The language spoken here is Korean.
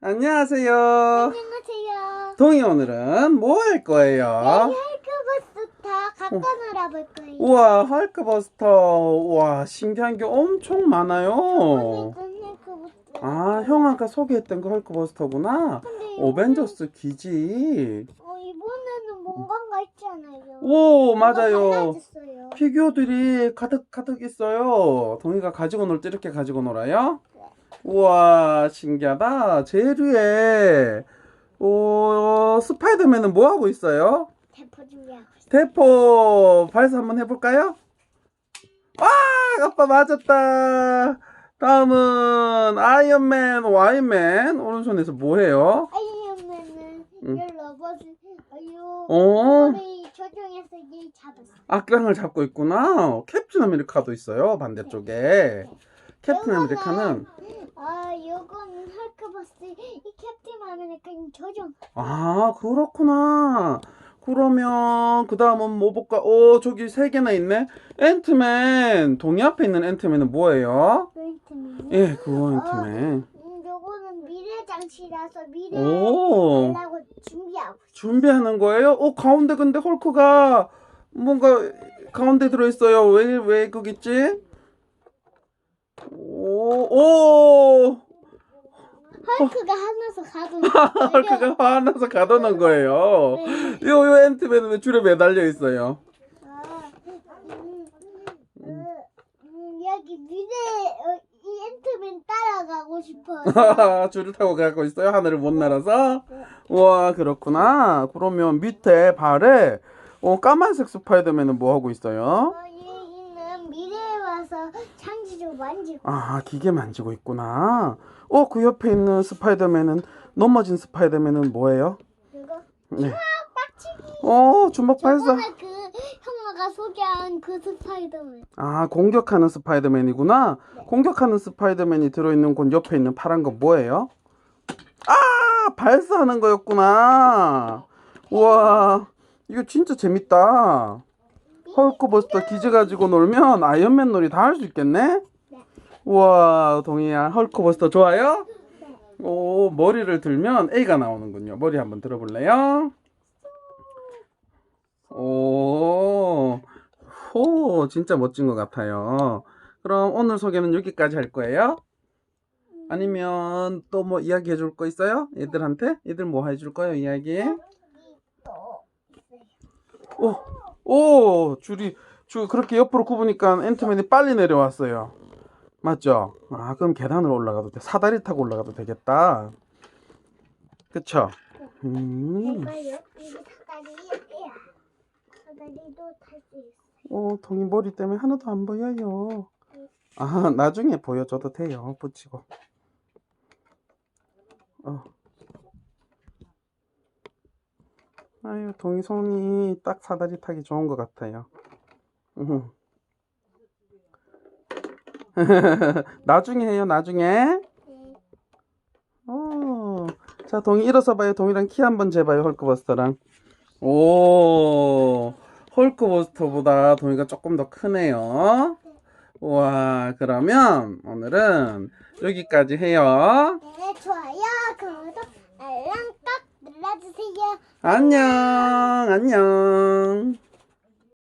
안녕하세요. 안녕하세요. 동이 오늘은 뭐 할 거예요? 헬크버스터 갖고 놀아볼 거예요. 우와, 헐크버스터. 우와, 신기한 게 엄청 많아요. 아, 형 아까 소개했던 그 헐크버스터구나. 근데 오벤져스 기지. 어, 이번에는 뭔가가 있잖아요. 오, 맞아요. 달라졌어요. 피규어들이 가득 가득 있어요. 동이가 가지고 놀 때 이렇게 가지고 놀아요? 우와, 신기하다. 제일 위에, 오, 스파이더맨은 뭐 하고 있어요? 대포 준비하고 있어요. 대포 발사 한번 해볼까요? 와, 아빠 맞았다. 다음은 아이언맨, 와이맨. 오른손에서 뭐 해요? 아이언맨은 응. 이 로봇을 요 어. 로봇을 조종해서 얘 잡았어요. 악당을 잡고 있구나. 캡틴 아메리카도 있어요. 반대쪽에. 캡틴 아메리카는 아, 요거는 헐크버스 이 캡틴 아메리카는 조종. 아 그렇구나. 그러면 그 다음은 뭐 볼까? 오 저기 세 개나 있네. 앤트맨 동이 앞에 있는 앤트맨은 뭐예요? 웨이트맨. 예, 그거 앤트맨. 음, 요거는 미래 장치라서 미래 오. 달라고 준비하고. 준비하는 거예요? 어 가운데 근데 헐크가 뭔가 가운데 들어있어요. 왜왜 있지? 오 오. 헐크가 하나서 가도 헐크가 화나서 가둬놓은 거예요. 네. 요, 요 앤트맨은 왜 줄에 매달려 있어요? 아, 음, 음, 음, 여기 미래 어, 이 앤트맨 따라가고 싶어요. 줄을 타고 가고 있어요? 하늘을 못 날아서? 우와, 그렇구나. 그러면 밑에 발에 어, 까만색 스파이더맨은 뭐 하고 있어요? 어, 얘는 미래에 와서 장치 좀 만지고 아, 기계 만지고 있구나. 어, 그 옆에 있는 스파이더맨은, 넘어진 스파이더맨은 뭐예요? 그거 네. 빡치기. 어, 주먹 발사. 저번에 그 형아가 소개한 그 스파이더맨. 아, 공격하는 스파이더맨이구나. 공격하는 스파이더맨이 들어있는 곳 옆에 있는 파란 건 뭐예요? 아, 발사하는 거였구나. 우와, 이거 진짜 재밌다. 헐크버스터 기지 가지고 놀면 아이언맨 놀이 다 할 수 있겠네? 네. 우와, 동이야, 헐크버스터 좋아요? 네. 오, 머리를 들면 A가 나오는군요. 머리 한번 들어볼래요? 오, 호, 진짜 멋진 것 같아요. 그럼 오늘 소개는 여기까지 할 거예요? 아니면 또 뭐 이야기 해줄 거 있어요? 얘들한테? 얘들 뭐 해줄 거예요, 이야기? 오, 오, 줄이, 줄 그렇게 옆으로 굽으니까 앤트맨이 빨리 내려왔어요. 맞죠? 아, 그럼 계단으로 올라가도 돼. 사다리 타고 올라가도 되겠다. 그쵸? 음, 내가 여- 여기 사다리야. 사다리도 탈 수 있어. 어, 동이 머리 때문에 하나도 안 보여요. 아, 나중에 보여줘도 돼요. 붙이고. 어. 아유, 동이 손이 딱 사다리 타기 좋은 것 같아요. 음. 나중에 해요, 나중에. 네. 어. 자, 동이 일어서 봐요. 동이랑 키 한번 재봐요, 헐크버스터랑. 오, 헐크버스터보다 동이가 조금 더 크네요. 우와, 그러면 오늘은 여기까지 해요. 네, 좋아요, 구독, 알람 꼭 눌러주세요. 안녕, 안녕.